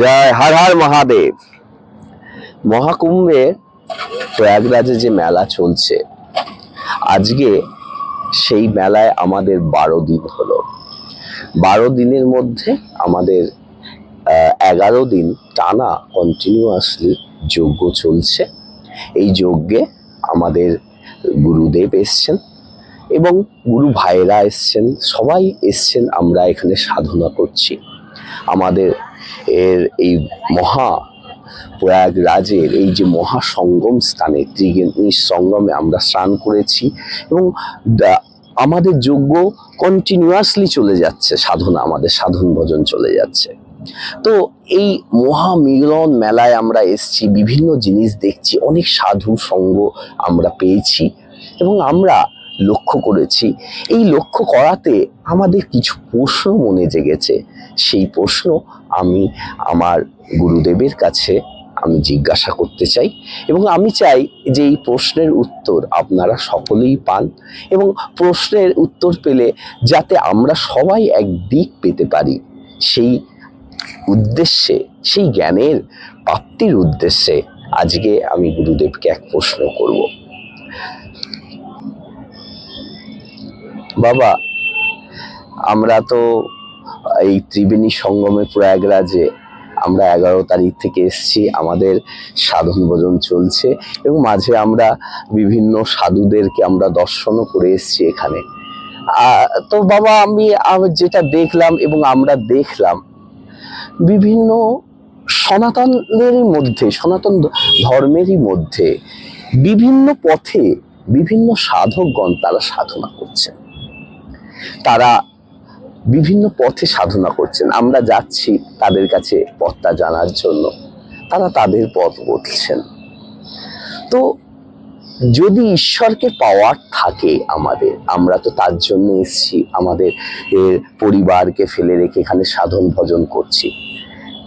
জয় হর হর মহাদেব। মহাকুম্ভে প্রয়াগরাজে যে মেলা চলছে, আজকে সেই মেলায় আমাদের বারো দিন হলো। বারো দিনের মধ্যে আমাদের এগারো দিন টানা কন্টিনিউয়াসলি যজ্ঞ চলছে। এই যজ্ঞে আমাদের গুরুদেব এসছেন এবং গুরু ভাইরা এসছেন, সবাই এসছেন, আমরা এখানে সাধনা করছি। আমাদের এর এই মহা প্রয়াগরাজের এই যে মহা সঙ্গম স্থানে ত্রিবেণী সঙ্গমে আমরা স্নান করেছি এবং আমাদের যোগ্য কন্টিনিউয়াসলি চলে যাচ্ছে, সাধনা, আমাদের সাধন ভজন চলে যাচ্ছে। তো এই মহামিলন মেলায় আমরা এসছি, বিভিন্ন জিনিস দেখছি, অনেক সাধু সঙ্গ আমরা পেয়েছি এবং আমরা লক্ষ্য করেছি। এই লক্ষ্য করাতে আমাদের কিছু প্রশ্ন মনে জেগেছে। সেই প্রশ্ন আমি আমার গুরুদেবের কাছে আমি জিজ্ঞাসা করতে চাই এবং আমি চাই যে এই প্রশ্নের উত্তর আপনারা সকলেই পান এবং প্রশ্নের উত্তর পেলে যাতে আমরা সবাই এক দিক পেতে পারি সেই উদ্দেশ্যে, সেই জ্ঞানের প্রাপ্তির উদ্দেশ্যে আজকে আমি গুরুদেবকে এক প্রশ্ন করব। বাবা, আমরা তো এই ত্রিবেণী সঙ্গমে প্রয়াগরাজে আমরা এগারো তারিখ থেকে এসেছি। আমাদের সাধন ভোজন চলছে এবং মাঝে আমরা বিভিন্ন সাধুদেরকে আমরা দর্শনও করে এসেছি এখানে। তো বাবা, আমি যেটা দেখলাম এবং আমরা দেখলাম, বিভিন্ন সনাতনেরই মধ্যে, সনাতন ধর্মেরই মধ্যে বিভিন্ন পথে বিভিন্ন সাধকগণ তারা সাধনা করছেন। তারা বিভিন্ন পথে সাধনা করছেন। আমরা যাচ্ছি তাদের কাছে পথটা জানার জন্য। তারা তাদের পথ বলছেন। তো যদি ঈশ্বরকে পাওয়ার থাকে আমাদের, আমরা তো তার জন্য এসেছি, আমাদের পরিবারকে ফেলে রেখে এখানে সাধন ভজন করছি।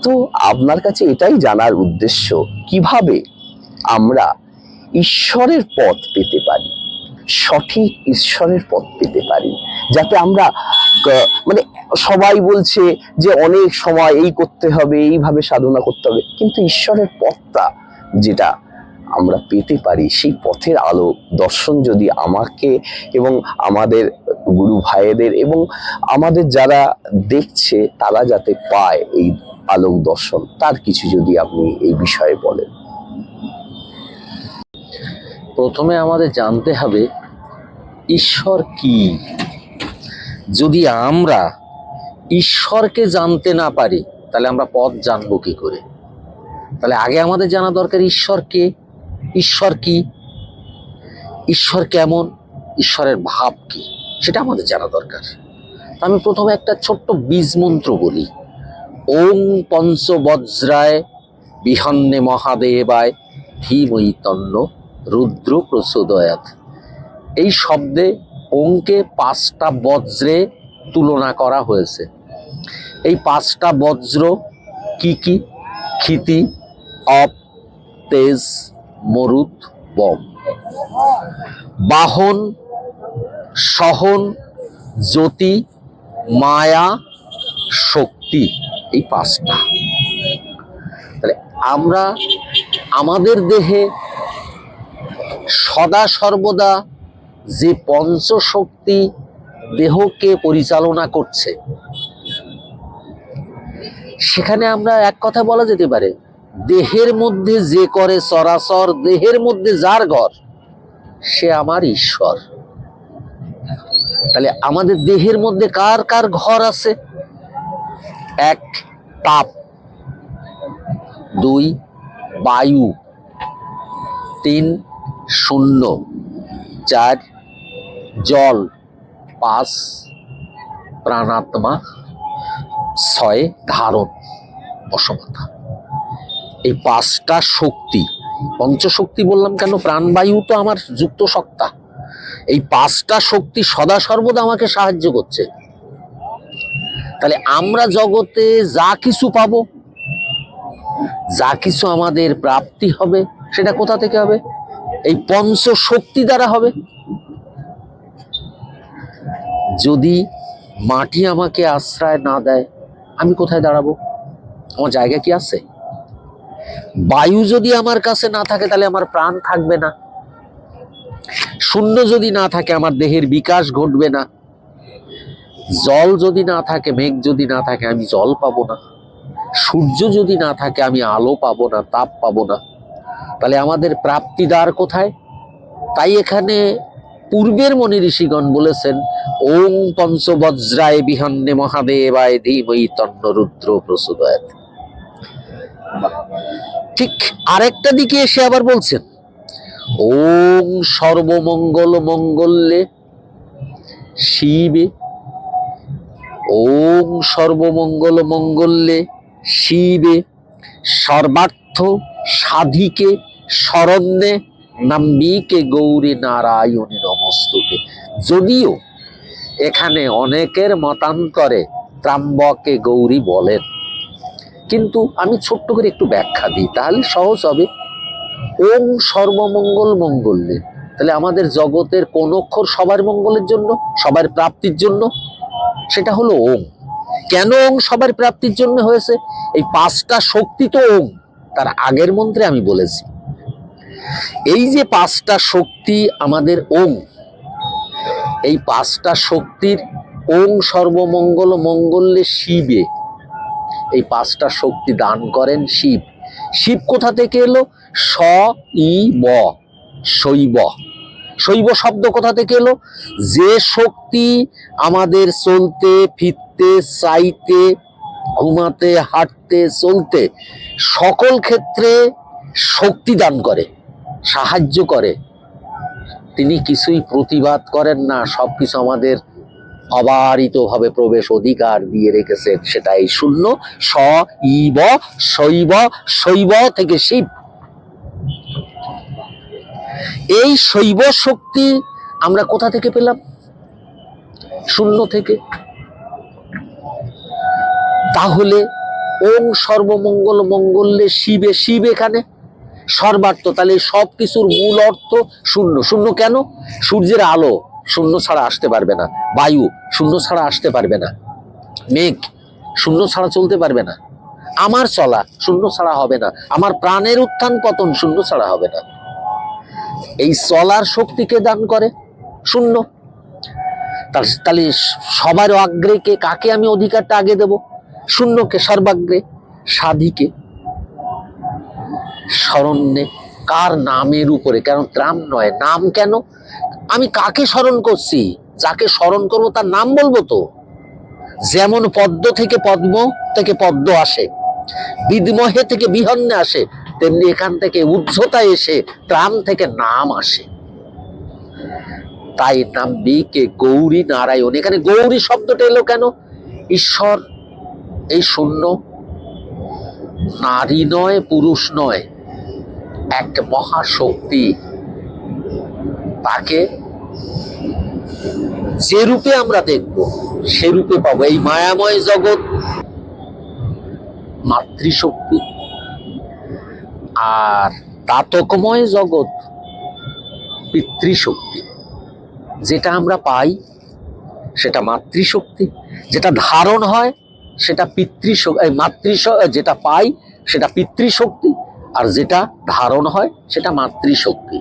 তো আপনার কাছে এটাই জানার উদ্দেশ্য, কীভাবে আমরা ঈশ্বরের পথ পেতে পারি, সঠিক ঈশ্বরের পথ পেতে পারি, যাতে আমরা মানে সবাই বলছে যে অনেক সময় এই করতে হবে, এইভাবে সাধনা করতে হবে। কিন্তু ঈশ্বরের পথটা যেটা আমরা পেতে পারি, সেই পথের আলো, দর্শন যদি আমাকে এবং আমাদের গুরু ভাইয়েদের এবং আমাদের যারা দেখছে, তারা যাতে পায় এই আলোক দর্শন, তার কিছু যদি আপনি এই বিষয়ে বলেন। প্রথমে আমাদের জানতে হবে, ঈশ্বর কি? যদি আমরা ঈশ্বরকে জানতে না পারি, তাহলে আমরা পথ জানব কি করে? তাহলে আগে আমাদের জানা দরকার ঈশ্বরকে ঈশ্বর কি? ঈশ্বর কেমন? ঈশ্বরের ভাব কি? সেটা আমাদের জানা দরকার। আমি প্রথমে একটা ছোট্ট বীজ মন্ত্র বলি। ওং পঞ্চবজ্রায় বিহন্নে মহাদেবায় ধীময়ী তন্ন রুদ্র প্রচোদয়াত। এই শব্দে ওংকে পাঁচটা বজ্রে তুলনা করা হয়েছে। এই পাঁচটা বজ্র কি কি? ক্ষিতি, অপ, তেজ, মরুদ, বম। বাহন, সহন, জ্যোতি, মায়া, শক্তি, এই পাঁচটা। তাহলে আমরা আমাদের দেহে সদা সর্বদা যে পঞ্চশক্তি দেহকে পরিচালনা করছে। সেখানে আমরা এক কথা বলা যেতে পারে, দেহের মধ্যে যে করে চরাচর দেহের মধ্যে যার ঘর, সে আমার ঈশ্বর। তাহলে আমাদের দেহের মধ্যে কার কার ঘর আছে? এক, তাপ। দুই, বায়ু। তিন, শূন্য। চার জল, পাঁচ, প্রাণাত্মা, ছয়, ধারণ বসমতা এই পাঁচটা শক্তি, পঞ্চশক্তি বললাম কেন? প্রাণবায়ু তো আমার যুক্ত সত্তা। এই পাঁচটা শক্তি সদা সর্বদা আমাকে সাহায্য করছে। তাহলে আমরা জগতে যা কিছু পাবো, যা কিছু আমাদের প্রাপ্তি হবে, সেটা কোথা থেকে হবে? এই পঞ্চ শক্তি দ্বারা হবে। যদি মাটি আমাকে আশ্রয় না দেয়, আমি কোথায় দাঁড়াবো? আমার জায়গা কি আছে? বায়ু যদি আমার কাছে না থাকে, তাহলে আমার প্রাণ থাকবে না। শূন্য যদি না থাকে, আমার দেহের বিকাশ ঘটবে না। জল যদি না থাকে, মেঘ যদি না থাকে, আমি জল পাবো না। সূর্য যদি না থাকে, আমি আলো পাবো না, তাপ পাবো না। তাহলে আমাদের প্রাপ্তিদ্বার কোথায়? তাই এখানে পূর্বের মনি ঋষিগণ বলেছেন, ওং পঞ্চবজ্রায় বিহন্নে মহাদেবায় ধীময়ী তন্ন রুদ্র প্রসুদয়াত ঠিক আরেকটা দিকে এসে আবার বলছেন, ওং সর্বমঙ্গল মঙ্গলে শিবে, ওং সর্বমঙ্গল মঙ্গলে শিবে, সর্বার্থ সাধিকে শরণ্যে নাম্বিকে গৌরী নারায়ণী নমস্তুতে। যদিও এখানে অনেকের মতান্তরে ত্রাম্বকে গৌরী বলেন, কিন্তু আমি ছোট্ট করে একটু ব্যাখ্যা দিই, তাহলে সহজ হবে। ওম সর্বমঙ্গল মঙ্গলে, তাহলে আমাদের জগতের কোন অক্ষর সবার মঙ্গলের জন্য, সবার প্রাপ্তির জন্য? সেটা হলো ওম। কেন ওম সবার প্রাপ্তির জন্য হয়েছে? এই পাঁচটা শক্তি তো ওম, তার আগের মন্ত্রে আমি বলেছি। এই যে পাঁচটা শক্তি আমাদের ওং, এই পাঁচটা শক্তির ওং সর্বমঙ্গল মঙ্গলে শিবে। এই পাঁচটা শক্তি দান করেন শিব। শিব কোথা থেকে এলো? স, ই, ব, শৈব। শৈব শব্দ কোথা থেকে এলো? যে শক্তি আমাদের চলতে, ফিরতে, চাইতে, ঘুমাতে, হাঁটতে, চলতে সকল ক্ষেত্রে শক্তি দান করে। সাহায্য করে। তিনি কিছুই প্রতিবাদ করেন না, সবকিছু আমাদের অবারিতভাবে প্রবেশ অধিকার দিয়ে রেখেছেন সেটা এই শূন্য। স, ইব, শৈব শৈব থেকে শিব। এই শৈব শক্তি আমরা কোথা থেকে পেলাম? শূন্য থেকে। তাহলে ওম সর্বমঙ্গল মঙ্গলে শিবে, শিব এখানে। সর্বার্থ তাহলে সব কিছুর মূল অর্থ শূন্য। শূন্য কেন? সূর্যের আলো শূন্য ছাড়া আসতে পারবে না। বায়ু শূন্য ছাড়া আসতে পারবে না। মেঘ শূন্য ছাড়া চলতে পারবে না। আমার চলা শূন্য ছাড়া হবে না। আমার প্রাণের উত্থান পতন শূন্য ছাড়া হবে না। এই চলার শক্তিকে দান করে? শূন্য। তাহলে সবার অগ্রে কে কাকে আমি অধিকারটা আগে দেব? শূন্যকে, সর্বাগ্রে, সাধিকে। স্মরণে কার নামের উপরে? কারণ ত্রাম নয়? নাম কেন? আমি কাকে স্মরণ করছি? যাকে স্মরণ করব তার নাম বলব তো? যেমন পদ্ম থেকে পদ্ম থেকে পদ্ম আসে, বিদমহে থেকে বিহন্নে আসে, তেমনি এখান থেকে উদ্ধতা এসে ত্রাম থেকে নাম আসে। তাই নাম বিকে গৌরী নারায়ণ। এখানে গৌরী শব্দটা এলো কেন? ঈশ্বর এই শূন্য, নারী নয়, পুরুষ নয়। এক মহাশক্তি। তাকে যে রূপে আমরা দেখব, সে রূপে পাবো এই মায়াময় জগৎ, মাতৃশক্তি। আর তাতকময় জগৎ, পিতৃশক্তি। যেটা আমরা পাই, সেটা মাতৃশক্তি। যেটা ধারণ হয়, সেটা পিতৃশক্তি মাতৃ যেটা পাই, সেটা পিতৃশক্তি। আর যেটা ধারণ হয় সেটা মাতৃশক্তি।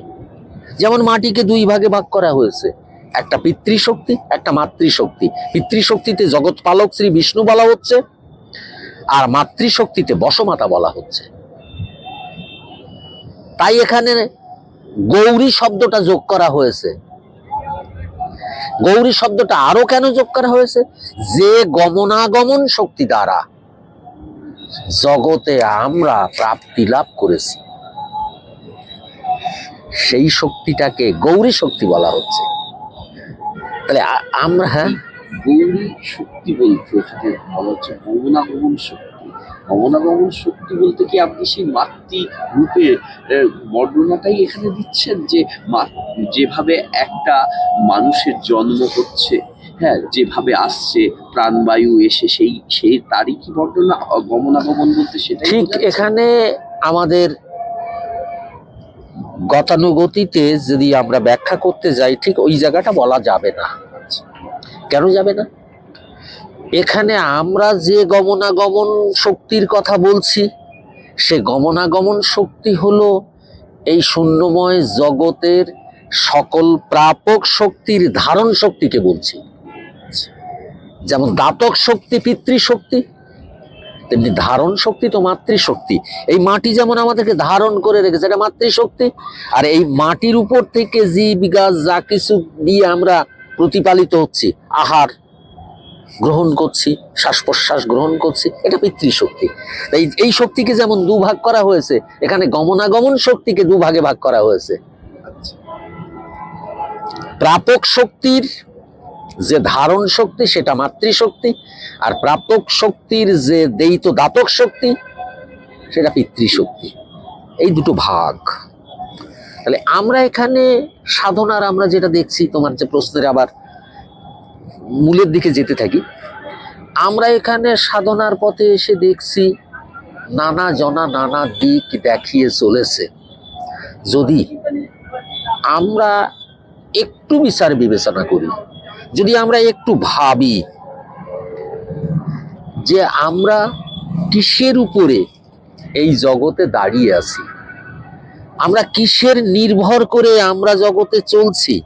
যেমন মাটিকে দুই ভাগে ভাগ করা হয়েছে, একটা পিতৃশক্তি, একটা মাতৃশক্তি। পিতৃশক্তিতে জগৎ পালক শ্রী বিষ্ণু বলা হচ্ছে, আর মাতৃশক্তিতে বসমাতা বলা হচ্ছে। তাই এখানে গৌরী শব্দটা যোগ করা হয়েছে। গৌরী শব্দটা আরও কেন যোগ করা হয়েছে? যে গমনাগমন শক্তি দ্বারা। জগতে আমরা প্রাপ্তি লাভ করেছি। সেই শক্তিটাকে গৌরী শক্তি বলা হচ্ছে। তাহলে আমরা হ্যাঁ? গৌরী শক্তি বলতে বলা হচ্ছে গমনাগমন শক্তি। গমনাগমন শক্তি বলতে কি আপনি সেই মাতৃ রূপে বর্ণনাটাই এখানে দিচ্ছেন যে যেভাবে একটা মানুষের জন্ম হচ্ছে হ্যাঁ যেভাবে আসছে প্রাণবায়ু এসে সেই সেই তারই কি বর্ণনা গমনাগমন বলতে সেটাই ঠিক এখানে আমাদের গতানুগতিতে যদি আমরা ব্যাখ্যা করতে যাই ঠিক ওই জায়গাটা বলা যাবে না। কেন যাবে না? এখানে আমরা যে গমনাগমন শক্তির কথা বলছি সে গমনাগমন শক্তি হলো এই শূন্যময় জগতের সকল প্রাপক শক্তির ধারণ শক্তিকে বলছি। যেমন দাতক শক্তি পিতৃশক্তি তেমনি ধারণ শক্তি তো মাতৃশক্তি। এই মাটি যেমন আমাদেরকে ধারণ করে রেখেছে এটা মাতৃশক্তি। আর এই মাটির উপর থেকে জীব গাছ যা কিছু দিয়ে আমরা প্রতিপালিত হচ্ছি আহার গ্রহণ করছি শ্বাস প্রশ্বাস গ্রহণ করছি এটা পিতৃশক্তি। তাই এই শক্তিকে যেমন দুভাগ করা হয়েছে এখানে গমনাগমন শক্তিকে দুভাগে ভাগ করা হয়েছে। প্রাপক শক্তির যে ধারণ শক্তি সেটা মাতৃশক্তি, আর প্রাপক শক্তির যে দেইত দাতক শক্তি সেটা পিতৃশক্তি। এই দুটো ভাগ। তাহলে আমরা এখানে সাধনার আমরা যেটা দেখছি, তোমার যে প্রশ্নের আবার মূলের দিকে যেতে থাকি, আমরা এখানে সাধনার পথে এসে দেখছি, নানা জনা নানা দিক দেখিয়ে চলেছে। যদি আমরা একটু বিচার বিবেচনা করি যদি আমরা একটু ভাবি যে আমরা কিসের উপরে এই জগতে দাঁড়িয়ে আছি? আমরা কিসের নির্ভর করে আমরা জগতে চলছি?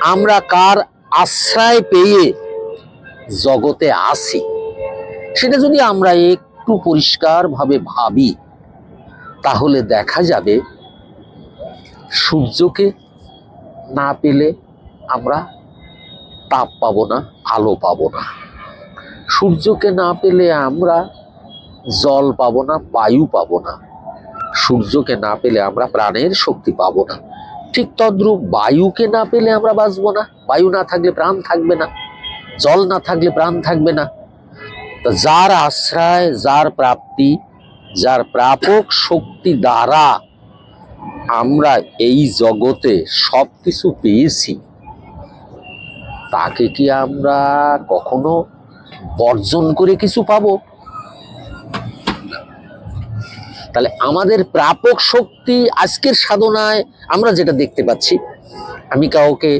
আমরা কার আশ্রয় পেয়ে জগতে আসি সেটা যদি আমরা একটু পরিষ্কারভাবে ভাবি, তাহলে দেখা যাবে সূর্যকে না পেলে আমরা তাপ পাবো না, আলো পাবো না। সূর্যকে না পেলে আমরা জল পাবো না, বায়ু পাবো না। সূর্যকে না পেলে আমরা প্রাণের শক্তি পাবো না। ঠিক তদ্রূপ বায়ুকে না পেলে আমরা বাঁচবো না। বায়ু না থাকলে প্রাণ থাকবে না। জল না থাকলে প্রাণ থাকবে না। তো যার আশ্রয়, যার প্রাপ্তি, যার প্রাপক শক্তি দ্বারা আমরা এই জগতে সব কিছু পেয়েছি। তাকে কি আমরা কখনো বর্জন করে কিছু পাব? তাহলে আমাদের প্রাপক শক্তি আজকের সাধনায় আমরা যেটা দেখতে পাচ্ছি, আমি কাউকে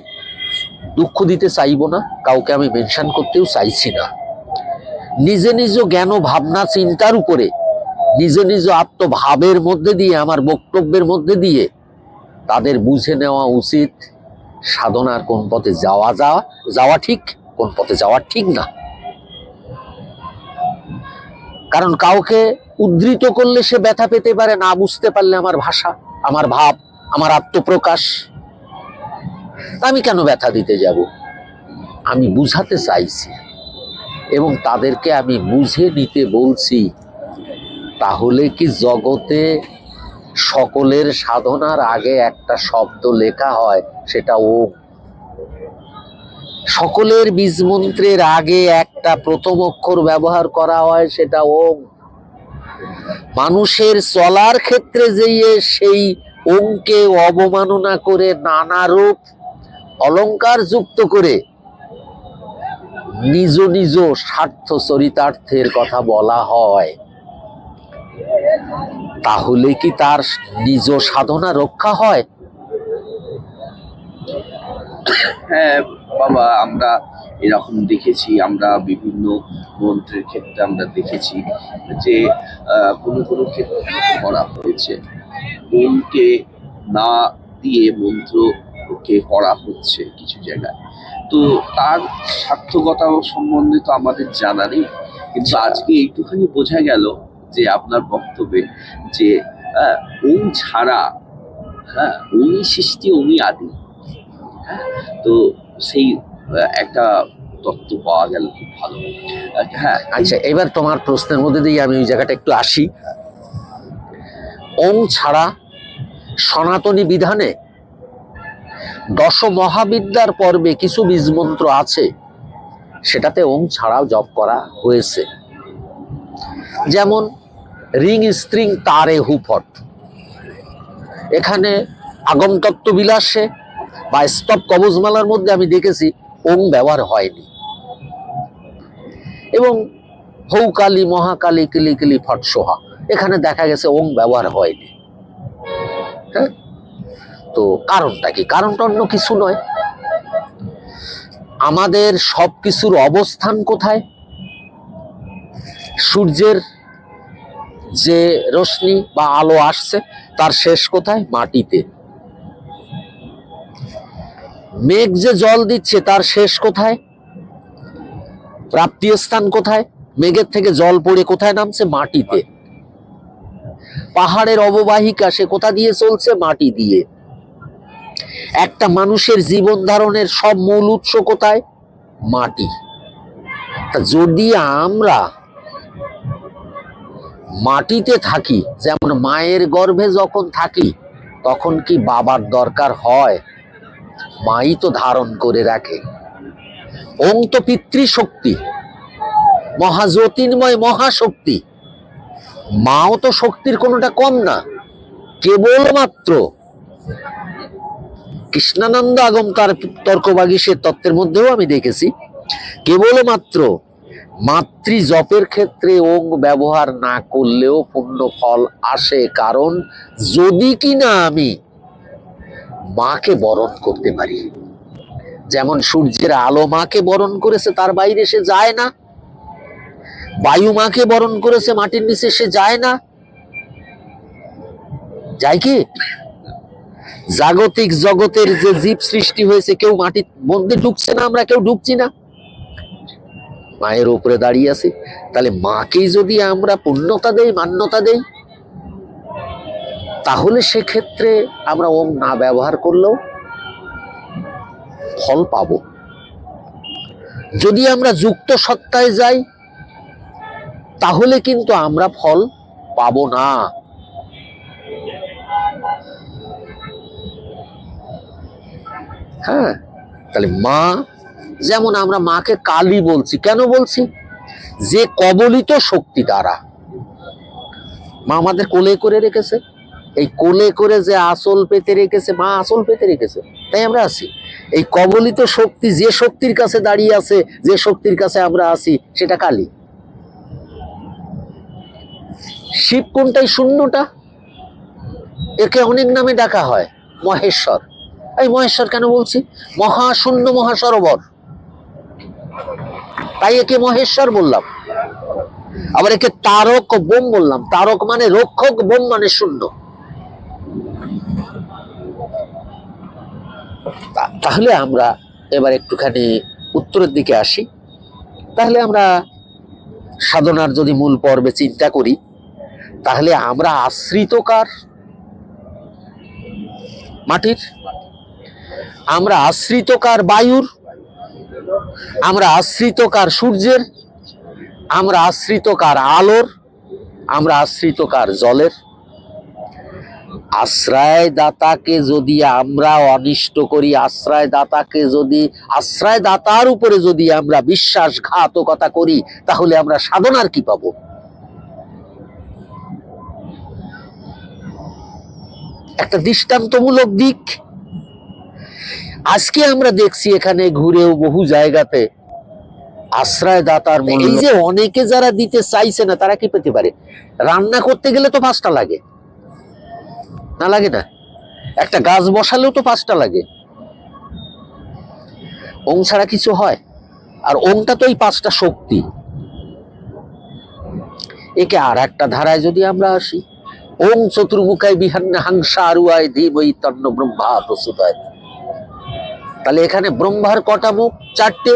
দুঃখ দিতে চাইব না, কাউকে আমি মেনশন করতেও চাইছি না। নিজে নিজ জ্ঞান ভাবনা চিন্তার উপরে, নিজ নিজ আত্মভাবের মধ্যে দিয়ে, আমার বক্তব্যের মধ্যে দিয়ে তাদের বুঝে নেওয়া উচিত সাধনার কোন পথে যাওয়া যাওয়া যাওয়া ঠিক, কোন পথে যাওয়া ঠিক না। কারণ কাউকে উদ্ধৃত করলে সে ব্যথা পেতে পারে, না বুঝতে পারলে আমার ভাষা, আমার ভাব, আমার আত্মপ্রকাশ। আমি কেন ব্যথা দিতে যাব? আমি বুঝাতে চাইছি এবং তাদেরকে আমি বুঝে নিতে বলছি, তাহলে কি জগতে সকলের সাধনার আগে একটা শব্দ লেখা হয়? সেটা ও। সকলের বীজ মন্ত্রের আগে একটা প্রথম অক্ষর ব্যবহার করা হয়, সেটা ওম মানুষের চলার ক্ষেত্রে যেয়ে সেই ওমকে অবমাননা করে নানা রূপ অলংকার যুক্ত করে নিজ নিজ স্বার্থ চরিতার্থের কথা বলা হয়। তাহলে কি তার নিজ সাধনা রক্ষা হয়? হ্যাঁ বাবা আমরা এরকম দেখেছি আমরা বিভিন্ন মন্ত্রের ক্ষেত্রে আমরা দেখেছি যে কোনো কোনো ক্ষেত্রে করা হয়েছে মনকে না দিয়ে মন্ত্রকে করা হচ্ছে কিছু জায়গায়। তো তার সার্থকতা সম্বন্ধে তো আমাদের জানা নেই কিন্তু আজকে এইটুখানি বোঝা গেল যে আপনার বক্তব্যে যে ওম ছাড়া হ্যাঁ উনি সৃষ্টি উনি আদি। তো সেই একটা তত্ত্ব পাওয়া গেল খুব ভালো। হ্যাঁ আচ্ছা এবার তোমার প্রশ্নের মধ্যে দিয়ে আমি ওই জায়গাটা একটু আসি। ওম ছাড়া সনাতনী বিধানে দশ মহাবিদ্যার পর্বে কিছু বীজমন্ত্র আছে? সেটাতে ওম ছাড়াও জপ করা হয়েছে। যেমন, রিং স্ত্রিং তারে হুফট। এখানে আগমতত্ত্ব বিলাসে বা স্তব কবজমালার মধ্যে আমি দেখেছি, ওম ব্যবহার হয়নি। এবং হৌকালী, মহাকালী, কিলি কিলি ফট সোহা এখানে দেখা গেছে ওম ব্যবহার হয়নি। হ্যাঁ? তো কারণটা কি? কারণটা অন্য কিছু নয়। আমাদের সব কিছুর অবস্থান কোথায়? সূর্যের যে রশ্মি বা আলো আসছে, তার শেষ কোথায়? মাটিতে। মেঘ যে জল দিচ্ছে তার শেষ কোথায়? প্রাপ্তি স্থান কোথায়? মেঘের থেকে জল পড়ে কোথায় নামছে? মাটিতে। পাহাড়ের অববাহিকা সে কোথা দিয়ে চলছে? মাটি দিয়ে। একটা মানুষের জীবন ধারণের সব মূল উৎস কোথায়? মাটি। যদি আমরা মাটিতে থাকি, যেমন মায়ের গর্ভে যখন থাকি, তখন কি বাবার দরকার হয়? মাই তো ধারণ করে রাখে। ওং তো পিতৃশক্তি, মহাজ্যোতির্ময় মহাশক্তি। মাও তো শক্তির কোনোটা কম না, কেবলমাত্র কৃষ্ণানন্দ আগম তার তর্কবাগীশের তত্ত্বের মধ্যেও আমি দেখেছি, কেবলমাত্র মাতৃ জপের ক্ষেত্রে ওং ব্যবহার না করলেও পূর্ণ ফল আসে। কারণ যদি কিনা আমি মাকে বরণ করতে পারি। যেমন সূর্যের আলো মাকে বরণ করেছে, তার বাইরে সে যায় না। বায়ু মাকে বরণ করেছে, মাটির নিচে সে যায় না। যায় কি? জাগতিক জগতের যে জীব সৃষ্টি হয়েছে, কেউ মাটির মধ্যে ঢুকছে না, আমরা কেউ ঢুকছি না। মায়ের উপরে দাঁড়িয়ে আছি। তাহলে মাকেই যদি আমরা পূর্ণতা দেই, মান্যতা দেই তাহলে সেক্ষেত্রে আমরা ওম না ব্যবহার করলেও ফল পাবো। যদি আমরা যুক্ত সত্তায় যাই, তাহলে কিন্তু আমরা ফল পাবো না। হ্যাঁ তাহলে মা, যেমন আমরা মাকে কালী বলছি, কেন বলছি? যে কবলিত শক্তি দ্বারা। মা আমাদের কোলে করে রেখেছে। এই কোলে করে যে আসল পেতে রেখেছে, মা আসল পেতে রেখেছে, তাই আমরা আছি। এই কবলিত শক্তি যে শক্তির কাছে দাঁড়িয়ে আছে, যে শক্তির কাছে আমরা আছি, সেটা কালী। শিব কোনটাই শূন্যটা? একে অনেক নামে ডাকা হয়, মহেশ্বর। এই মহেশ্বর কেন বলছি? মহাশূন্য মহাসরোবর। তাই একে মহেশ্বর বললাম। আবার একে তারক বোম বললাম। তারক মানে রক্ষক, বোম মানে শূন্য। তাহলে আমরা এবার একটুখানি উত্তরের দিকে আসি। তাহলে আমরা সাধনার যদি মূল পর্বে চিন্তা করি, তাহলে আমরা আশ্রিত কার? মাটির? আমরা আশ্রিত কার বায়ুর? আমরা আশ্রিত কার সূর্যের? আমরা আশ্রিত কার আলোর? আমরা আশ্রিত কার জলের? আশ্রয় দাতাকে যদি আমরা অনিষ্ট করি আশ্রয় দাতাকে যদি আশ্রয় দাতার উপরে যদি আমরা বিশ্বাসঘাতকতা করি তাহলে আমরা সাধনার কি পাবো? একটা দৃষ্টান্তমূলক দিক। আজকে আমরা দেখছি এখানে ঘুরেও বহু জায়গাতে আশ্রয় দাতার মূল্য। এই যে অনেকে যারা দিতে চাইছে না তারা কি পেতে পারে? রান্না করতে গেলে তো পাঁচটা লাগে। না লাগে না? একটা গাছ বসালেও তো পাঁচটা লাগে। ওং ছাড়া কিছু হয়? আর ওংটা তো এই পাঁচটা শক্তি। একে আর একটা ধারায় যদি আমরা আসি ওং চতুর্মুখায় বিহান্ন হাংসা আরুয়ায় ধীমই তন্ন ব্রহ্মা প্রস্তুতায় তাহলে এখানে ব্রহ্মার কটা মুখ? চারটে।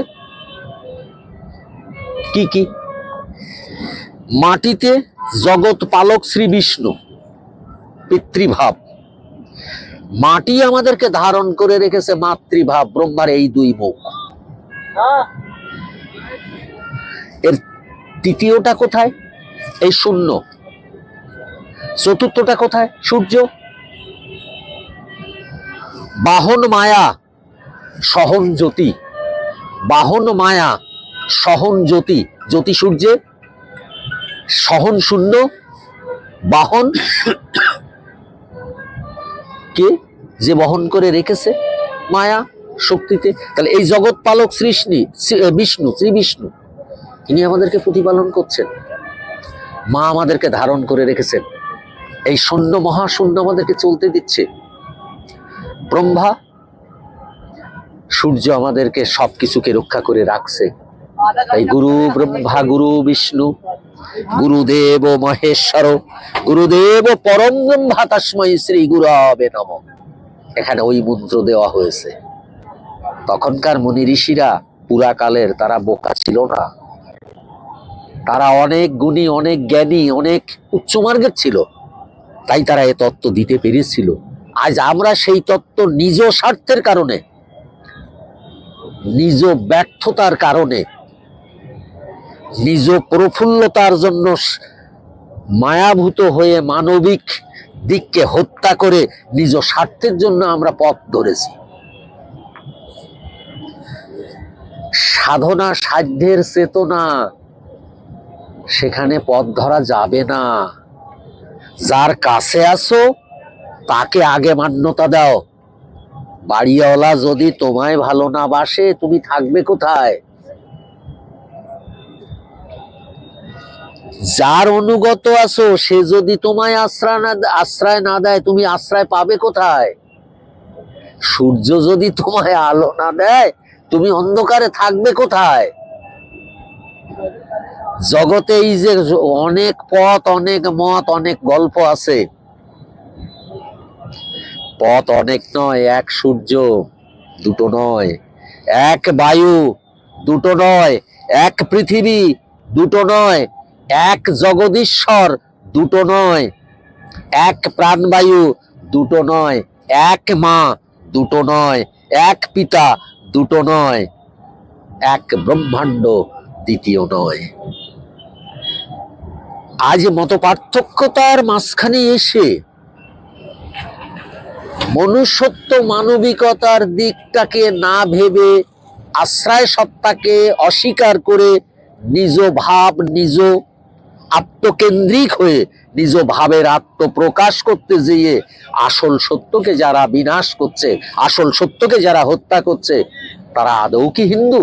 কি কি? মাটিতে জগৎ পালক শ্রী বিষ্ণু। পিতৃভাব। মাটি আমাদেরকে ধারণ করে রেখেছে মাতৃভাব, ব্রহ্মার এই দুই মুখ। এর তৃতীয়টা কোথায়? এই শূন্য। চতুর্থটা কোথায়? সূর্য। বাহন মায়া, সহন জ্যোতি। বাহন মায়া, সহন জ্যোতি। জ্যোতি সূর্যে সহন শূন্য, বাহন কে যে বহন করে রেখেছে? মায়া শক্তিতে। তাহলে এই জগৎ পালক সৃষ্টি বিষ্ণু, শ্রী বিষ্ণু ইনি আমাদেরকে প্রতিপালন করছেন। মা আমাদেরকে ধারণ করে রেখেছেন। এই শূন্য, মহাশূন্য আমাদেরকে চলতে দিচ্ছে। ব্রহ্মা, সূর্য আমাদেরকে সবকিছুকে রক্ষা করে রাখছে। এই গুরু ব্রহ্মা, গুরু বিষ্ণু গুরুদেব মহেশ্বর, গুরুদেব পরম ব্রহ্মা তস্মৈ শ্রী গুরবে নম। এখানে ওই মন্ত্র দেওয়া হয়েছে। তখনকার মুনি ঋষিরা পুরাকালের তারা বোকা ছিল না। তারা অনেক গুণী, অনেক জ্ঞানী, অনেক উচ্চমার্গের ছিল। তাই তারা এ তত্ত্ব দিতে পেরেছিল। আজ আমরা সেই তত্ত্ব নিজ স্বার্থের কারণে, নিজ ব্যর্থতার কারণে নিজ প্রফুল্লতার জন্য মায়াভূত হয়ে মানবিক দিককে হত্যা করে নিজ স্বার্থের জন্য আমরা পথ ধরেছি। সাধনা সাধ্যের চেতনা, সেখানে পথ ধরা যাবে না। যার কাছে আসো তাকে আগে মান্যতা দাও। বাড়িওয়ালা যদি তোমায় ভালো না বাসে, তুমি থাকবে কোথায়? যার অনুগত আছো, সে যদি তোমায় আশ্রয় না আশ্রয় না দেয়, তুমি আশ্রয় পাবে কোথায়? সূর্য যদি তোমায় আলো না দেয়, তুমি অন্ধকারে থাকবে কোথায়? জগতে এই যে অনেক পথ, অনেক মত, অনেক গল্প আছে। পথ অনেক নয়, এক সূর্য, দুটো নয়। এক বায়ু, দুটো নয়। এক পৃথিবী, দুটো নয়। এক জগদীশ্বর, দুটো নয়। এক প্রাণবায়ু, দুটো নয়। এক মা, দুটো নয়। এক পিতা, দুটো নয়। এক ব্রহ্মাণ্ড, দ্বিতীয় নয়। আজ মত পার্থক্যতার মাঝখানে এসে মনুষ্যত্ব মানবিকতার দিকটাকে না ভেবে আশ্রয় সত্তাকে অস্বীকার করে নিজ ভাব, নিজ আত্মকেন্দ্রিক হয়ে নিজ ভাবের আত্মপ্রকাশ করতে যেয়ে আসল সত্যকে যারা বিনাশ করছে, আসল সত্যকে যারা হত্যা করছে, তারা আদৌ কি হিন্দু?